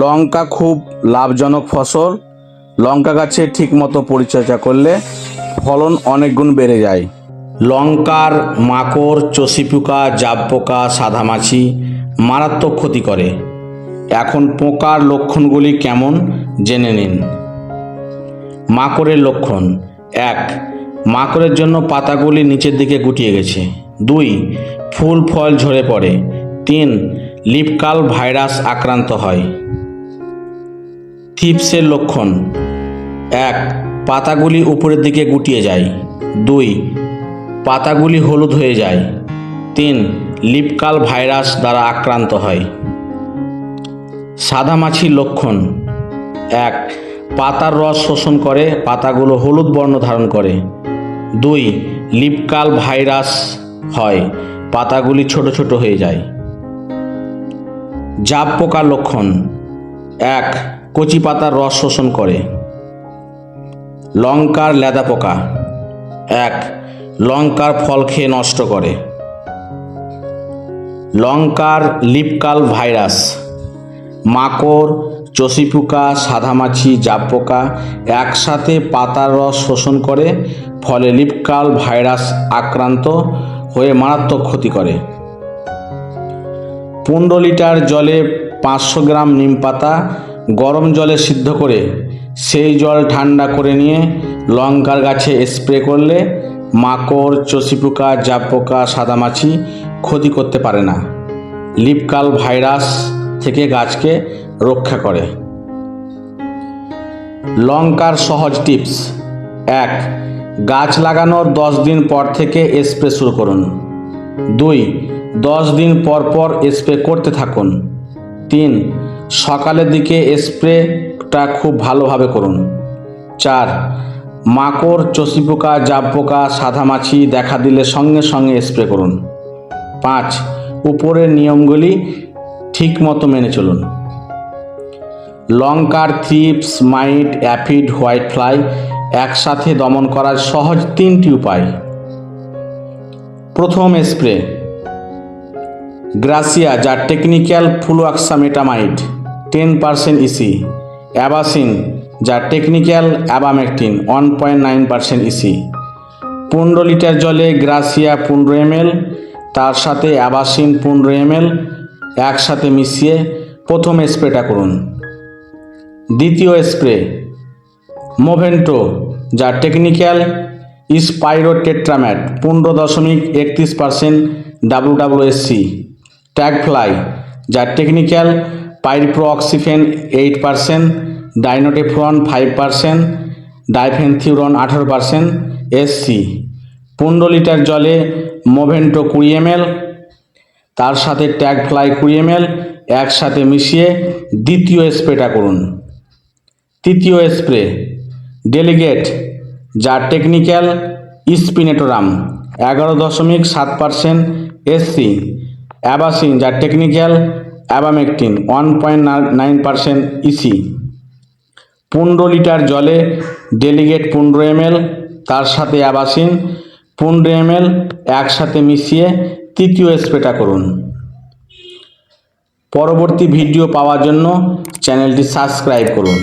লঙ্কা খুব লাভজনক ফসল। লঙ্কা গাছে ঠিকমতো পরিচর্যা করলে ফলন অনেক গুণ বেড়ে যায়। লঙ্কার মাকড়, চষি পোকা, জাব পোকা সাদামাছি মারাত্মক ক্ষতি করে। এখন পোকার লক্ষণগুলি কেমন জেনে নিন। মাকড়ের লক্ষণ। এক, মাকড়ের জন্য পাতাগুলি নিচের দিকে গুটিয়ে গেছে। দুই, ফুল ফল ঝরে পড়ে। তিন, লিপকাল ভাইরাস আক্রান্ত হয়। থিপসের লক্ষণ। এক, পাতাগুলি উপরের দিকে গুটিয়ে যায়। দুই, পাতাগুলি হলুদ হয়ে যায়। তিন, লিপকাল ভাইরাস দ্বারা আক্রান্ত হয়। সাদামাছির লক্ষণ। এক, পাতার রস শোষণ করে, পাতাগুলো হলুদ বর্ণ ধারণ করে। দুই, লিপকাল ভাইরাস হয়, পাতাগুলি ছোট ছোট হয়ে যায়। জাব পোকার লক্ষণ। এক কচি পাতার রস শোষণ করে। লঙ্কার লেদা পোকা। এক, লঙ্কার ফল খেয়ে নষ্ট করে। লঙ্কার লিপকাল ভাইরাস। মাকড়, চষি পোকা সাদামাছি জাব পোকা একসাথে পাতার রস শোষণ করে, ফলে লিপকাল ভাইরাস আক্রান্ত হয়ে মারাত্মক ক্ষতি করে। পনেরো লিটার জলে পাঁচশো গ্রাম নিম পাতা গরম জলে সিদ্ধ করে, সেই জল ঠান্ডা করে নিয়ে লঙ্কার গাছে স্প্রে করলে মাকড় চষি পোকা জাব পোকা সাদামাছি ক্ষতি করতে পারে না। লিপকাল ভাইরাস থেকে গাছকে রক্ষা করে। লঙ্কার সহজ টিপস। এক, গাছ লাগানোর দশ দিন পর থেকে স্প্রে শুরু করুন। দুই, দশ দিন পর পর স্প্রে করতে থাকুন। তিন সকালের দিকে স্প্রেটা খুব ভালোভাবে করুন। চার, মাকড়, চষি পোকা, জাব পোকা সাদামাছি দেখা দিলে সঙ্গে সঙ্গে স্প্রে করুন। পাঁচ, উপরের নিয়মগুলি ঠিক মতো মেনে চলুন। লঙ্কার thrips, mite, aphid, white fly একসাথে দমন করার সহজ তিনটি উপায়। প্রথম স্প্রে। গ্রাসিয়া, যা technical fluxametamide ten percent EC Abacin যা technical abamectin one point nine percent EC পনেরো লিটার জলে গ্রাসিয়া পনেরো এমএল তার সাথে অ্যাবাসিন পনেরো এমএল একসাথে মিশিয়ে প্রথম স্প্রেটা করুন। দ্বিতীয় স্প্রে মোভেন্টো যা টেকনিক্যাল স্পাইরোটেট্রাম্যাট পনেরো দশমিক একত্রিশ percent W WSC tag fly যা technical pyriproxyfen eight percent, dinotefuran five percent, diafenthiuron আঠারো পার্সেন্ট এসসি পনেরো লিটার জলে মোভেন্টো কুড়ি এমএল তার সাথে ট্যাগ ফ্লাই কুড়ি এমএল একসাথে মিশিয়ে দ্বিতীয় স্প্রেটা করুন। তৃতীয় স্প্রে, ডেলিগেট, যা টেকনিক্যাল স্পিনেটোরাম, এগারো দশমিক সাত পার্সেন্ট এসসি অ্যাবাসিন, যা technical abamectin one point nine percent EC পনেরো লিটার জলে ডেলিগেট পনেরো এমএল, তার সাথে অ্যাবাসিন, পনেরো এমএল একসাথে মিশিয়ে তৃতীয় স্প্রেটা করুন। পরবর্তী ভিডিও পাওয়ার জন্য চ্যানেলটি সাবস্ক্রাইব করুন।